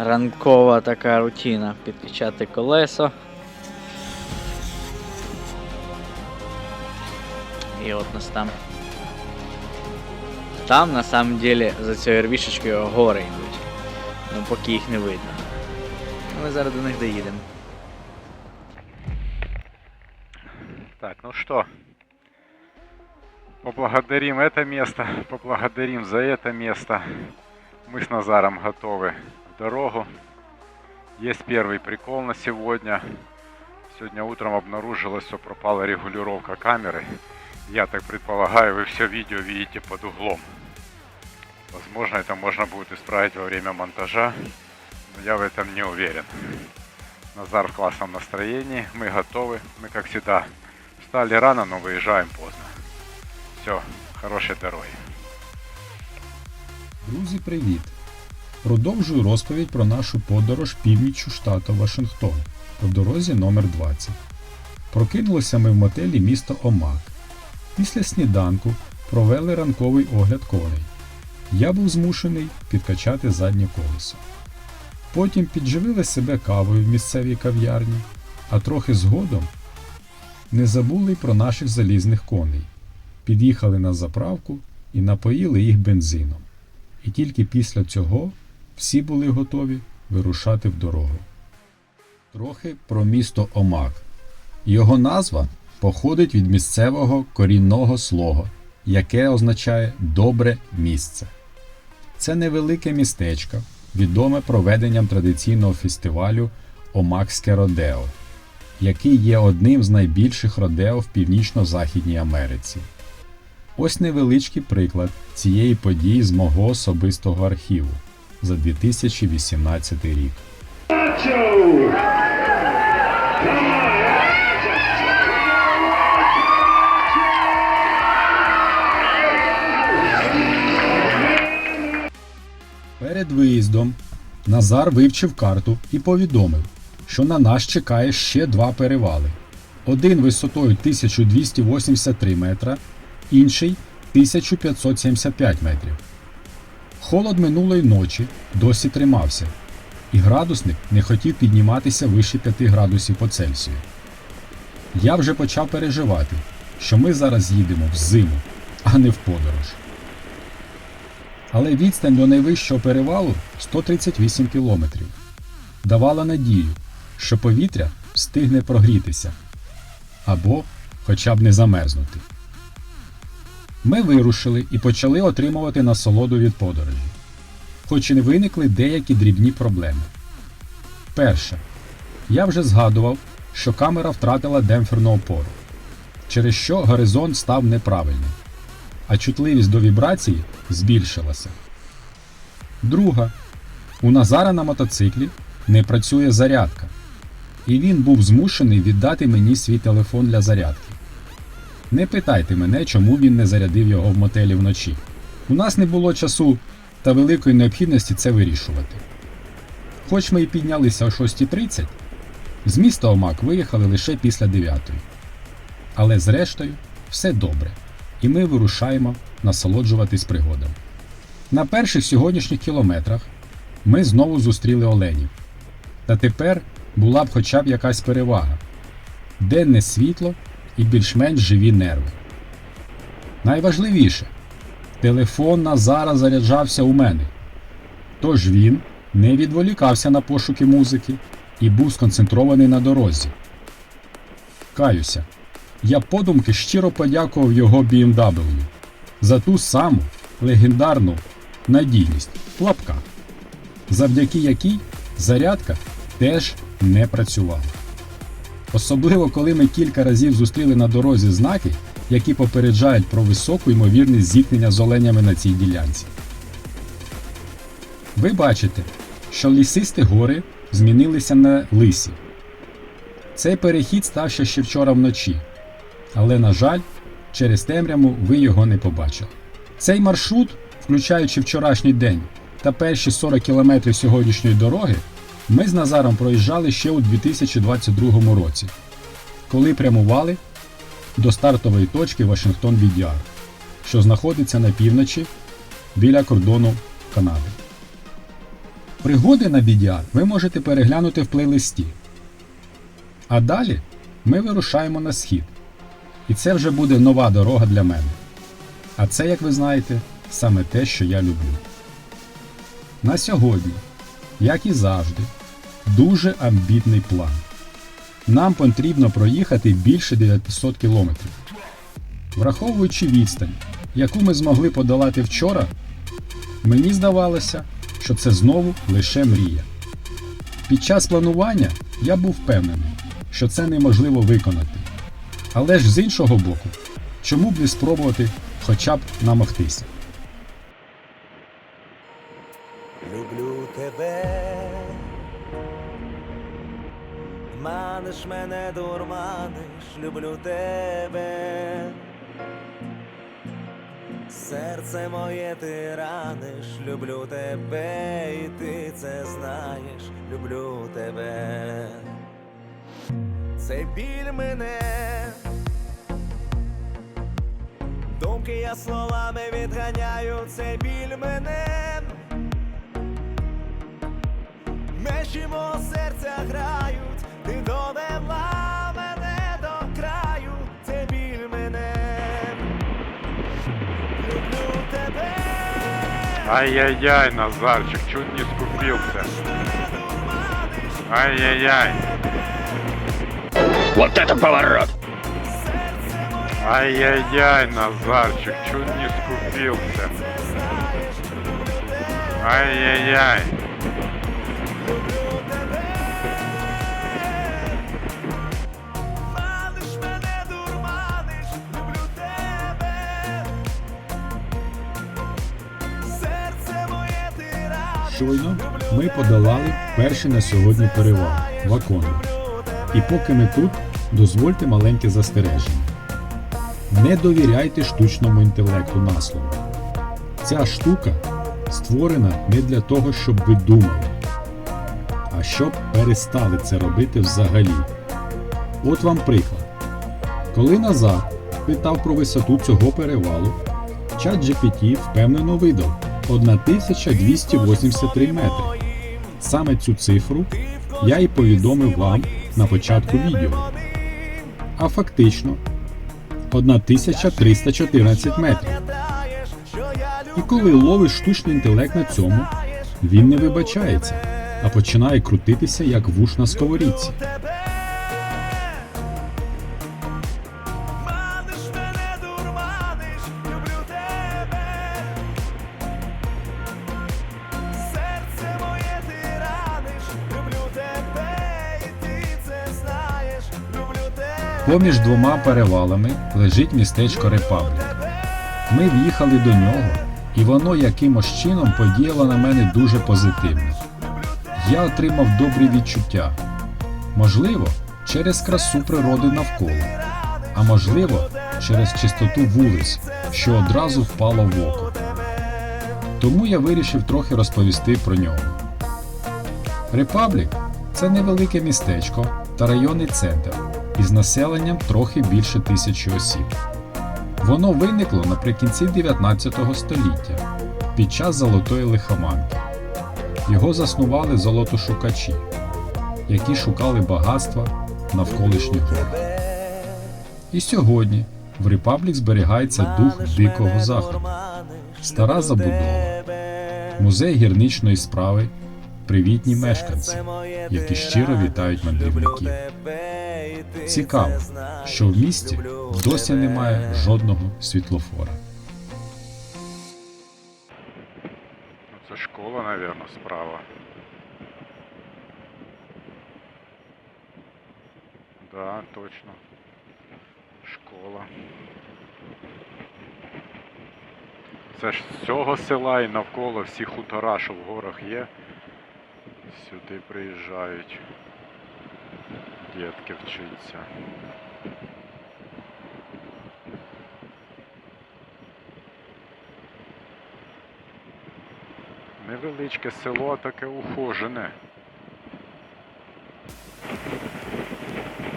ранкова така рутина. Підкачати колесо. І от нас там. Там на самом деле за цією рвішечкою гори йдуть. Ну поки їх не видно. Ми зараз до них доїдемо. Так, ну что, поблагодарим это место, поблагодарим за это место. Мы с Назаром готовы в дорогу. Есть первый прикол на сегодня. Сегодня утром обнаружилось, что пропала регулировка камеры. Я так предполагаю, вы все видео видите под углом. Возможно, это можно будет исправить во время монтажа, но я в этом не уверен. Назар в классном настроении, мы готовы, мы как всегда Встали рано, но выезжаем поздно. Все, хорошей дороги. Друзі, привіт! Продовжую розповідь про нашу подорож північчю штату Вашингтон по дорозі номер 20 Прокинулися ми в мотелі міста Омак. Після сніданку провели ранковий огляд коней. Я був змушений підкачати заднє колесо. Потім підживили себе кавою в місцевій кав'ярні, а трохи згодом не забули про наших залізних коней. Під'їхали на заправку і напоїли їх бензином. І тільки після цього всі були готові вирушати в дорогу. Трохи про місто Омак. Його назва походить від місцевого корінного слова, яке означає добре місце. Це невелике містечко, відоме проведенням традиційного фестивалю Омакське Родео, який є одним з найбільших родео в Північно-Західній Америці. Ось невеличкий приклад цієї події з мого особистого архіву за 2018 рік. Перед виїздом Назар вивчив карту і повідомив, що на нас чекає ще два перевали. Один висотою 1283 метра, інший 1575 метрів. Холод минулої ночі досі тримався, і градусник не хотів підніматися вище 5 градусів по Цельсію. Я вже почав переживати, що ми зараз їдемо в зиму, а не в подорож. Але відстань до найвищого перевалу 138 кілометрів. Давала надію, що повітря встигне прогрітися або хоча б не замерзнути. Ми вирушили і почали отримувати насолоду від подорожі, хоч і не виникли деякі дрібні проблеми. Перше, я вже згадував, що камера втратила демпферну опору, через що горизонт став неправильним, а чутливість до вібрації збільшилася. Друга, у Назара на мотоциклі не працює зарядка, і він був змушений віддати мені свій телефон для зарядки. Не питайте мене, чому він не зарядив його в мотелі вночі. У нас не було часу та великої необхідності це вирішувати. Хоч ми і піднялися о 6.30, з міста Омак виїхали лише після 9. Але зрештою все добре, і ми вирушаємо насолоджуватись пригодом. На перших сьогоднішніх кілометрах ми знову зустріли оленів. Та тепер була б хоча б якась перевага. Денне світло і більш-менш живі нерви. Найважливіше телефон Назара заряджався у мене. Тож він не відволікався на пошуки музики і був сконцентрований на дорозі. Каюся, я подумки щиро подякував його BMW за ту саму легендарну надійність в лапках, завдяки якій зарядка теж не працювала. Особливо, коли ми кілька разів зустріли на дорозі знаки, які попереджають про високу ймовірність зіткнення з оленями на цій ділянці. Ви бачите, що лісисті гори змінилися на лисі. Цей перехід стався ще вчора вночі, але, на жаль, через темряву ви його не побачили. Цей маршрут, включаючи вчорашній день та перші 40 кілометрів сьогоднішньої дороги, ми з Назаром проїжджали ще у 2022 році, коли прямували до стартової точки Вашингтон VDR, що знаходиться на півночі біля кордону Канади. Пригоди на BDR ви можете переглянути в плейлисті. А далі ми вирушаємо на схід. І це вже буде нова дорога для мене. А це, як ви знаєте, саме те, що я люблю. На сьогодні, як і завжди, дуже амбітний план. Нам потрібно проїхати більше 900 кілометрів. Враховуючи відстань, яку ми змогли подолати вчора, мені здавалося, що це знову лише мрія. Під час планування я був впевнений, що це неможливо виконати. Але ж з іншого боку, чому б не спробувати хоча б намогтися? Люблю тебе. Серце моє ти раниш, люблю тебе, і ти це знаєш, люблю тебе. Цей біль мене, думки я словами відганяю, цей біль мене. Межі мого серця грають, Ай-яй-яй, Назарчик, чуть не скупился. Ай-яй-яй. Вот это поворот! Ай-яй-яй, Назарчик, чуть не скупился. Ай-яй-яй. Щойно ми подолали перший на сьогодні перевал Ваконду. І поки ми тут, дозвольте маленьке застереження. Не довіряйте штучному інтелекту на слово. Ця штука створена не для того, щоб ви думали, а щоб перестали це робити взагалі. От вам приклад. Коли Назар питав про висоту цього перевалу, чат GPT впевнено видав 1283 метри. Саме цю цифру я і повідомив вам на початку відео. А фактично 1314 метрів. І коли ловиш штучний інтелект на цьому, він не вибачається, а починає крутитися як вуш на сковорідці. Поміж двома перевалами лежить містечко Репаблік. Ми в'їхали до нього, і воно якимось чином подіяло на мене дуже позитивно. Я отримав добрі відчуття. Можливо, через красу природи навколо, а можливо, через чистоту вулиць, що одразу впало в око. Тому я вирішив трохи розповісти про нього. Репаблік це невелике містечко та районний центр із населенням трохи більше тисячі осіб. Воно виникло наприкінці 19 століття під час золотої лихоманки. Його заснували золотошукачі, які шукали багатства навколишніх горах. І сьогодні в Репаблік зберігається дух дикого заходу, стара забудова, музей гірничної справи, привітні мешканці, які щиро вітають мандрівників. Цікаво, що в місті досі немає жодного світлофора. Це школа, наверное, справа. Да, точно. Школа. Це ж з цього села і навколо всі хутора, що в горах є. Сюди приїжджають. Дітки вчиться. Невеличке село, таке ухожене.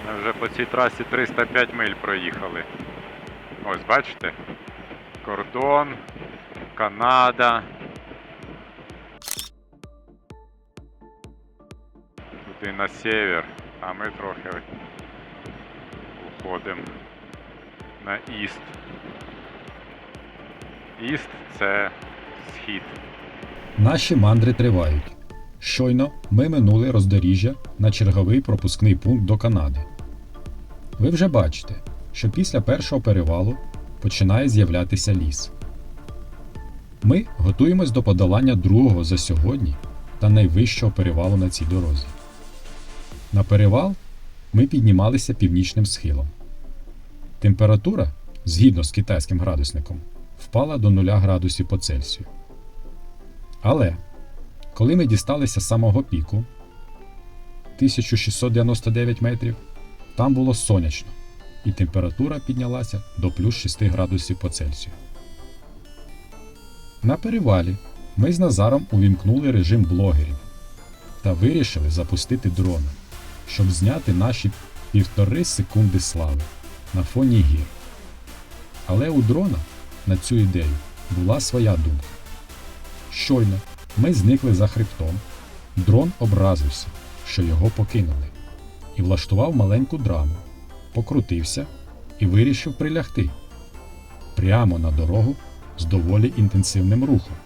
Ми вже по цій трасі 305 миль проїхали. Ось бачите? Кордон, Канада. туди на север, а ми трохи уходимо на іст. Іст це схід. Наші мандри тривають. Щойно ми минули роздоріжжя на черговий пропускний пункт до Канади. Ви вже бачите, що після першого перевалу починає з'являтися ліс. Ми готуємось до подолання другого за сьогодні та найвищого перевалу на цій дорозі. На перевал ми піднімалися північним схилом. Температура, згідно з китайським градусником, впала до 0 градусів по Цельсію. Але коли ми дісталися самого піку 1699 метрів, там було сонячно, і температура піднялася до плюс 6 градусів по Цельсію. На перевалі ми з Назаром увімкнули режим блогерів та вирішили запустити дрона, щоб зняти наші півтори секунди слави на фоні гір. Але у дрона на цю ідею була своя думка. Щойно ми зникли за хребтом. Дрон образився, що його покинули, і влаштував маленьку драму, покрутився і вирішив прилягти прямо на дорогу з доволі інтенсивним рухом.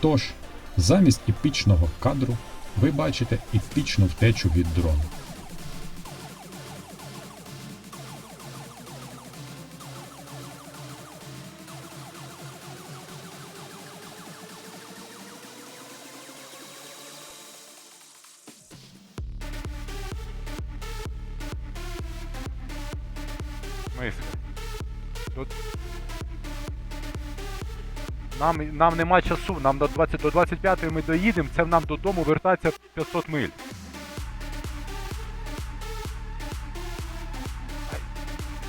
Тож, замість епічного кадру ви бачите епічну втечу від дрона. Нам, нам нема часу, нам до 20 до 25 ми доїдемо, це нам додому вертатися 500 миль.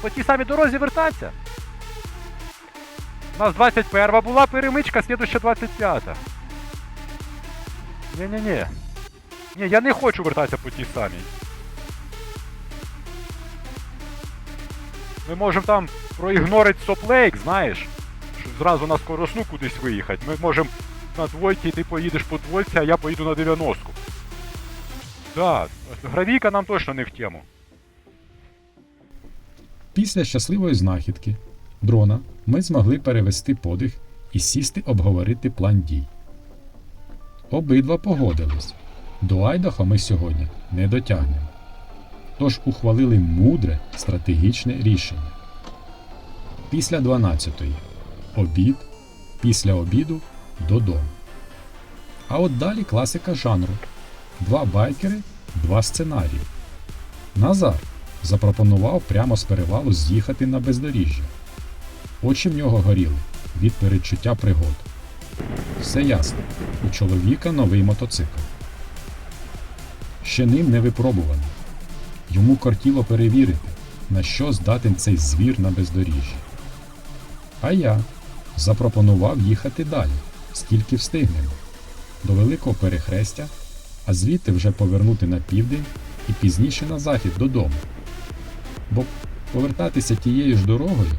По тій самій дорозі вертатися. У нас 21 була перемичка, слідуща 25. Ні-ні-ні. Ні, я не хочу вертатися по тій самій. Ми можемо там проігнорити соплейк, знаєш, зразу на скоросну кудись виїхати. Ми можемо на двойці, ти поїдеш по двойці, а я поїду на 90-ку. Так, гравійка нам точно не в тему. Після щасливої знахідки дрона ми змогли перевести подих і сісти обговорити план дій. Обидва погодились. До Айдахо ми сьогодні не дотягнемо. Тож ухвалили мудре стратегічне рішення. Після 12-ї обід, після обіду додому. А от далі класика жанру: два байкери, два сценарії. Назар запропонував прямо з перевалу з'їхати на бездоріжжя. Очі в нього горіли від передчуття пригод. Все ясно, у чоловіка новий мотоцикл. Ще ним не випробуваний. Йому кортіло перевірити, на що здатен цей звір на бездоріжжі. А я запропонував їхати далі, скільки встигнемо, до великого перехрестя, а звідти вже повернути на південь і пізніше на захід додому. Бо повертатися тією ж дорогою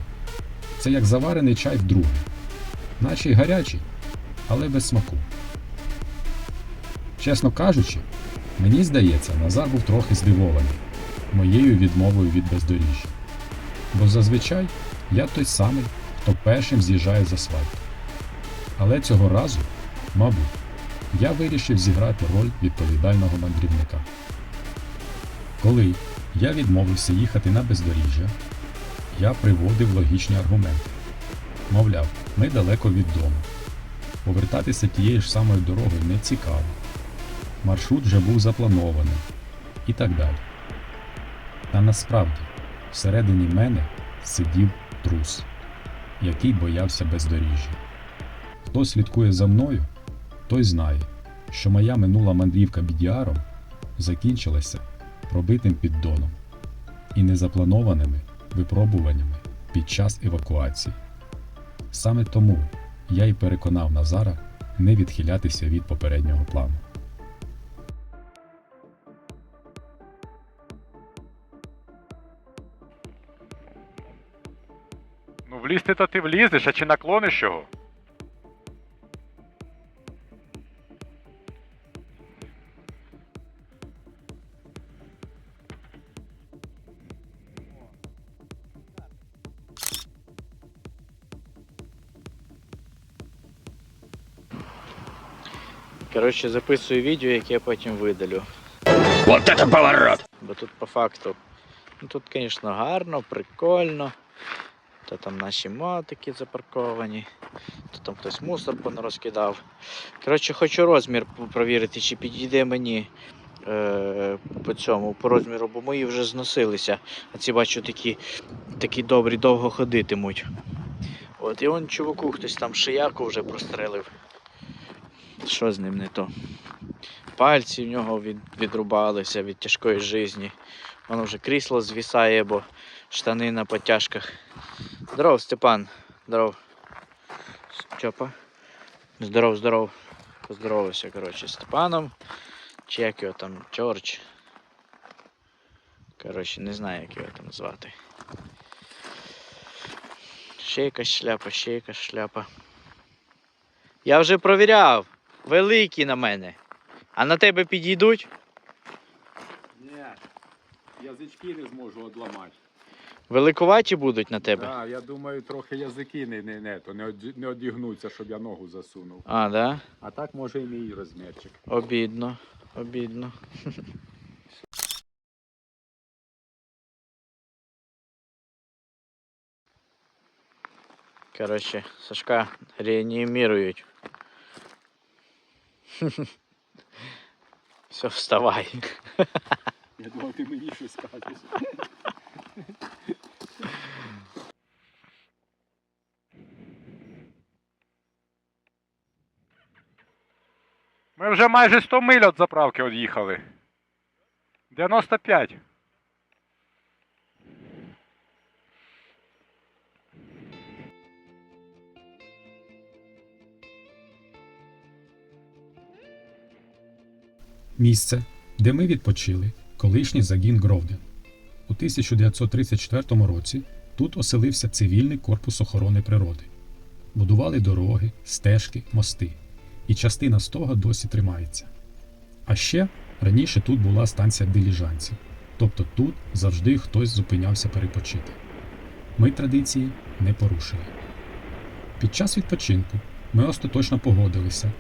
це як заварений чай вдруге, наче й гарячий, але без смаку. Чесно кажучи, мені здається, Назар був трохи здивований моєю відмовою від бездоріжжя. Бо зазвичай я той самий, хто першим з'їжджає з асфальту. Але цього разу, мабуть, я вирішив зіграти роль відповідального мандрівника. Коли я відмовився їхати на бездоріжжя, я приводив логічні аргументи. Мовляв, ми далеко від дому. Повертатися тією ж самою дорогою не цікаво. Маршрут вже був запланований і так далі. Та насправді, всередині мене сидів трус, який боявся бездоріжжя. Хто слідкує за мною, той знає, що моя минула мандрівка бідіаром закінчилася пробитим піддоном і незапланованими випробуваннями під час евакуації. Саме тому я й переконав Назара не відхилятися від попереднього плану. Ну влізти то ти влізеш, а чи наклониш його? Коротше, записую відео, яке я потім видалю. Вот это поворот! Бо тут по факту. Ну Тут, звісно, гарно, прикольно. То там наші мотики запарковані, то там хтось мусор понарозкидав. Коротше, хочу розмір провірити, чи підійде мені е, по цьому, по розміру, бо мої вже зносилися. А ці бачу такі, такі добрі довго ходитимуть. От, і он чуваку хтось там шияку вже прострелив. Що з ним не то? Пальці в нього від, відрубалися від тяжкої житті. Воно вже крісло звісає, бо штани на потяжках. Здоров, Степан. Здоров. Чопа. Здоров, здоров. Поздоровався, коротше, з Степаном. Чи як його там, Чорч. Коротше, не знаю, як його там звати. Ще якась шляпа, ще якась шляпа. Я вже провіряв. Великі на мене. А на тебе підійдуть? Ні, язички не зможу одламати. Великуваті будуть на тебе? Так, я думаю, трохи язики не, не, не, то не, оді- не одігнуться, щоб я ногу засунув. А, да? А так може і мій розмірчик. Обідно. Обідно. Коротше, Сашка реанімірують. Все, вставай. Я думав, ти мені щось скажеш. Ми вже майже 100 миль від заправки від'їхали. 95. Місце, де ми відпочили, колишній загін Гровден. У 1934 році тут оселився цивільний корпус охорони природи. Будували дороги, стежки, мости. І частина з того досі тримається. А ще раніше тут була станція диліжанців, тобто тут завжди хтось зупинявся перепочити. Ми традиції не порушили. Під час відпочинку ми остаточно погодилися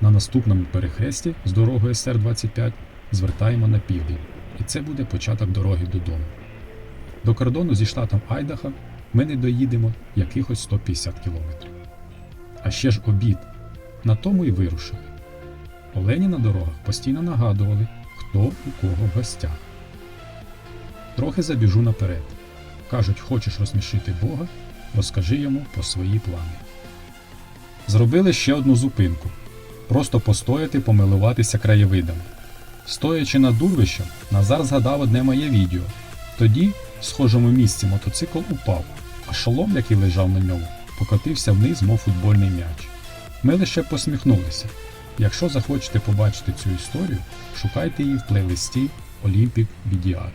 на наступному перехресті з дорогою СР-25 звертаємо на південь, і це буде початок дороги додому. До кордону зі штатом Айдаха ми не доїдемо якихось 150 кілометрів. А ще ж обід. На тому й вирушили. Олені на дорогах постійно нагадували, хто у кого в гостях. Трохи забіжу наперед. Кажуть, хочеш розсмішити Бога, розкажи йому про свої плани. Зробили ще одну зупинку просто постояти, помилуватися краєвидами. Стоячи над дурвищем, Назар згадав одне моє відео. Тоді, в схожому місці, мотоцикл упав, а шолом, який лежав на ньому, покотився вниз, мов футбольний м'яч. Ми лише посміхнулися. Якщо захочете побачити цю історію, шукайте її в плейлисті Olympic BDR.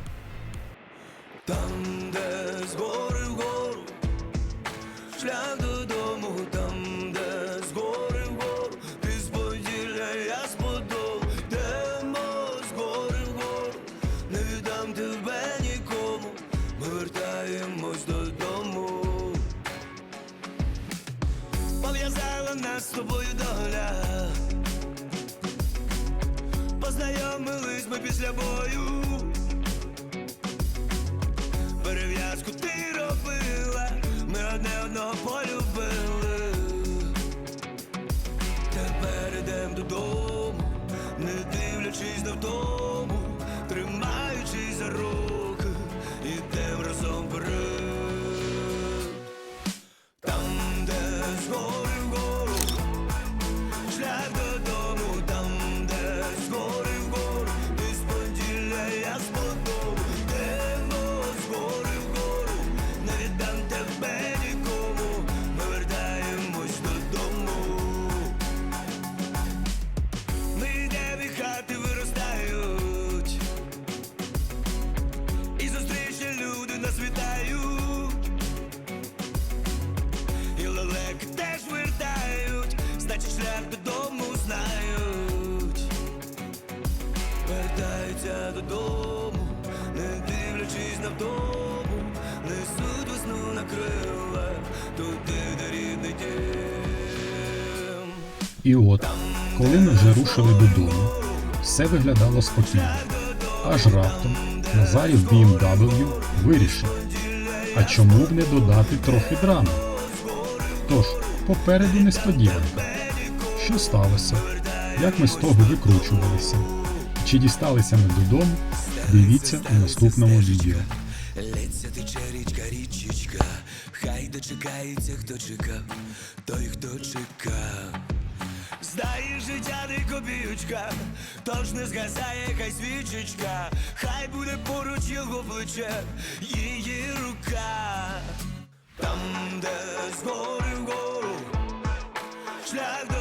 З тобою доля. Познайомились ми після бою. Перев'язку ти робила, ми одне одного полюбили. Тепер ідем додому, не дивлячись на втому, І от, Коли ми вже рушили додому, все виглядало спокійно. Аж раптом Назарів BMW вирішив, а чому б не додати трохи драми? Тож, попереду несподіванка. Що сталося? Як ми з того викручувалися? Чи дісталися ми додому? Дивіться у наступному відео. Лється тече річка, річечка, хай дочекається, хто чекав, той, хто чекав. Здає життя не копіючка, тож не згасає хай свічечка, хай буде поруч його плече, її рука. Там, де згори гору, шлях до